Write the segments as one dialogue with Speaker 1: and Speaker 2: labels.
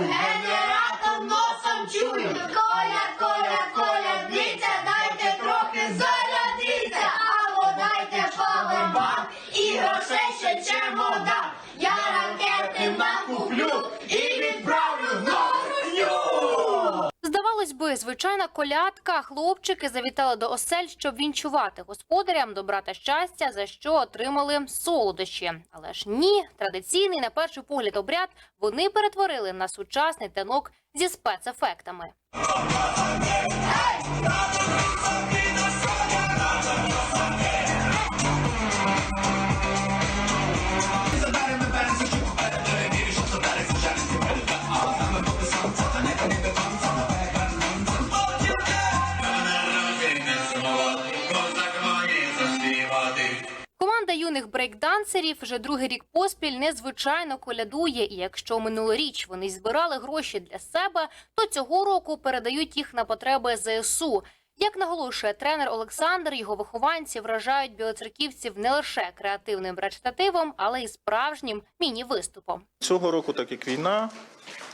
Speaker 1: генератор носом чую. Коля, коля, коля, дивіться, дайте трохи зарядіться, або дайте паливам і грошей ще чемодан. Я ракети накуплю і відправлю на вогню.
Speaker 2: Здавалось звичайна колядка. Хлопчики завітали до осель, щоб вінчувати господарям добра та щастя, за що отримали солодощі. Але ж ні, традиційний на перший погляд обряд вони перетворили на сучасний танок зі спецефектами. Команда юних брейкдансерів вже другий рік поспіль незвичайно колядує. І якщо минулоріч вони збирали гроші для себе, то цього року передають їх на потреби ЗСУ. Як наголошує тренер Олександр, його вихованці вражають білоцерківців не лише креативним речитативом, але й справжнім міні-виступом.
Speaker 3: Цього року, так як війна,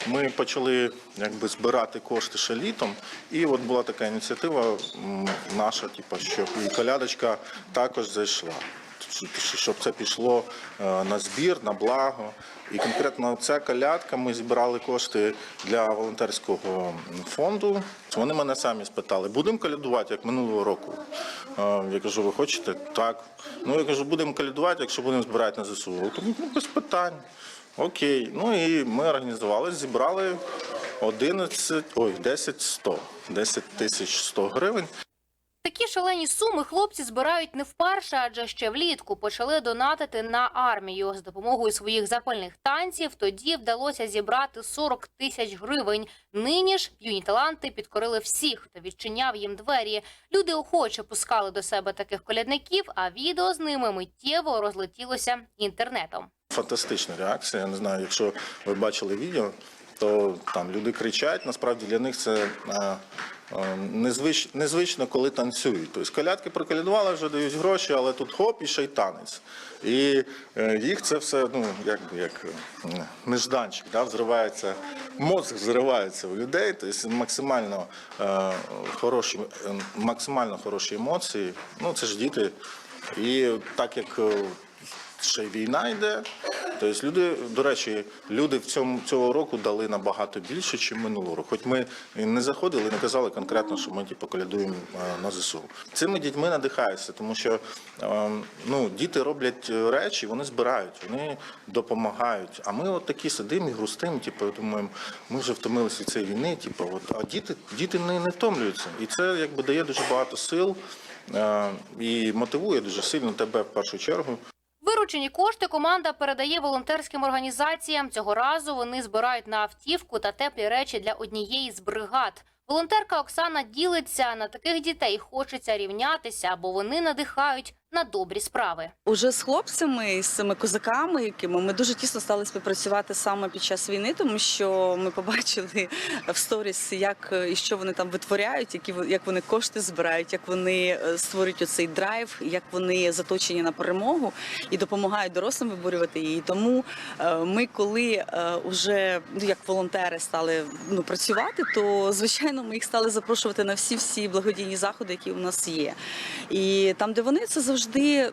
Speaker 3: ми почали якби збирати кошти ще літом. І от була така ініціатива наша, типу, щоб і колядочка також зайшла. Щоб- це пішло е, на збір, на благо. І конкретно ця колядка ми зібрали кошти для волонтерського фонду. Вони мене самі спитали, будемо колядувати як минулого року. Е, Я кажу, ви хочете? Так. Ну я кажу, будемо колядувати, якщо будемо збирати на ЗСУ. Тому ну, без питань. Окей, ну і ми організували, зібрали 11, ой, 10 100, 10 тисяч 100 гривень.
Speaker 2: Такі шалені суми хлопці збирають не вперше, адже ще влітку почали донатити на армію. З допомогою своїх запальних танців тоді вдалося зібрати 40 тисяч гривень. Нині ж юні таланти підкорили всіх, хто відчиняв їм двері. Люди охоче пускали до себе таких колядників, а відео з ними миттєво розлетілося інтернетом.
Speaker 3: Фантастична реакція. Я не знаю, якщо ви бачили відео, то там люди кричать. Насправді для них це е, е, незвич, незвично, коли танцюють. Тобто колядки проколядували, вже дають гроші, але тут хоп і ще й танець. І е, їх це все, ну якби як нежданчик, да, взривається, мозк взривається у людей. Тобто максимально е, хороші, максимально хороші емоції. Ну це ж діти. І так як ще й війна йде. Тобто люди, до речі, люди в цьому цього року дали набагато більше, ніж минулого року. Хоч ми не заходили, не казали конкретно, що ми типу, колядуємо е, на ЗСУ. Цими дітьми надихаються, тому що е, ну, діти роблять е, речі, вони збирають, вони допомагають. А ми от такі сидимо і грустимо, типу, думаємо, ми вже втомилися від цієї війни. Типу, от, а діти, діти не, не втомлюються. І це якби дає дуже багато сил і мотивує дуже сильно тебе в першу чергу.
Speaker 2: Виручені кошти команда передає волонтерським організаціям. Цього разу вони збирають на автівку та теплі речі для однієї з бригад. Волонтерка Оксана ділиться на таких дітей. Хочеться рівнятися, бо вони надихають на добрі справи.
Speaker 4: Уже з хлопцями, з цими козаками, якими ми дуже тісно стали співпрацювати саме під час війни, тому що ми побачили в сторіс, як е, і що вони там витворяють, які як вони кошти збирають, як вони е, створюють оцей драйв, як вони заточені на перемогу і допомагають дорослим виборювати її. Тому е, ми, коли е, уже ну, як волонтери стали ну працювати, то звичайно ми їх стали запрошувати на всі всі благодійні заходи, які у нас є. І там, де вони, це завжди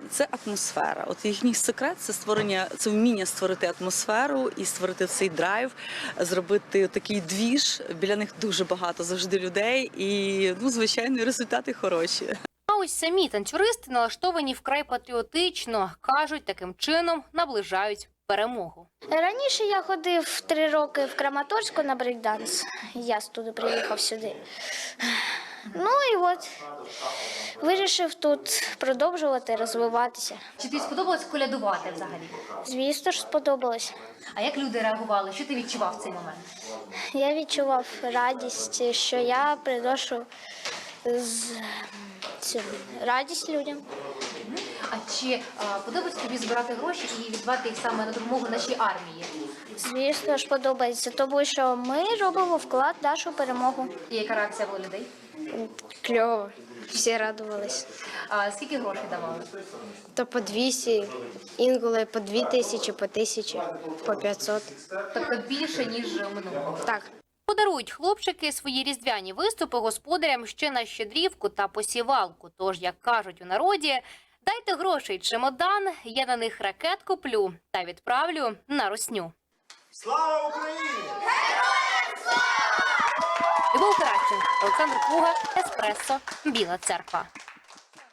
Speaker 4: це атмосфера. От їхній секрет це створення, це вміння створити атмосферу і створити цей драйв, зробити такий двіж. Біля них дуже багато завжди людей, і ну звичайно, результати хороші.
Speaker 2: А ось самі танцюристи налаштовані вкрай патріотично. кажуть, таким чином наближають перемогу.
Speaker 5: Раніше я ходив три роки в Краматорську на брейкданс. Я з туди приїхав сюди. Ну і от вирішив тут продовжувати розвиватися.
Speaker 2: Чи тобі сподобалось колядувати взагалі?
Speaker 5: Звісно ж, сподобалось.
Speaker 2: А як люди реагували? Що ти відчував в цей момент?
Speaker 5: Я відчував радість, що я приношу з... цю радість людям.
Speaker 2: А чи а, подобається тобі збирати гроші і віддавати їх саме на допомогу нашій армії?
Speaker 5: Звісно ж, подобається, тому що ми робимо вклад в нашу перемогу.
Speaker 2: І яка реакція була людей?
Speaker 6: Кльово. Всі радувались.
Speaker 2: А скільки грошей давали?
Speaker 6: То по 200, інколи по 2 тисячі, по тисячі, по 500.
Speaker 2: Тобто більше ніж минулого.
Speaker 6: Так.
Speaker 2: Подарують хлопчики свої різдвяні виступи господарям ще на щедрівку та посівалку. Тож, як кажуть у народі, дайте грошей чемодан, я на них ракет куплю та відправлю на русню.
Speaker 7: Слава Україні!
Speaker 2: Любов Кращенко, Олександр Плуга, Еспресо, Біла Церква.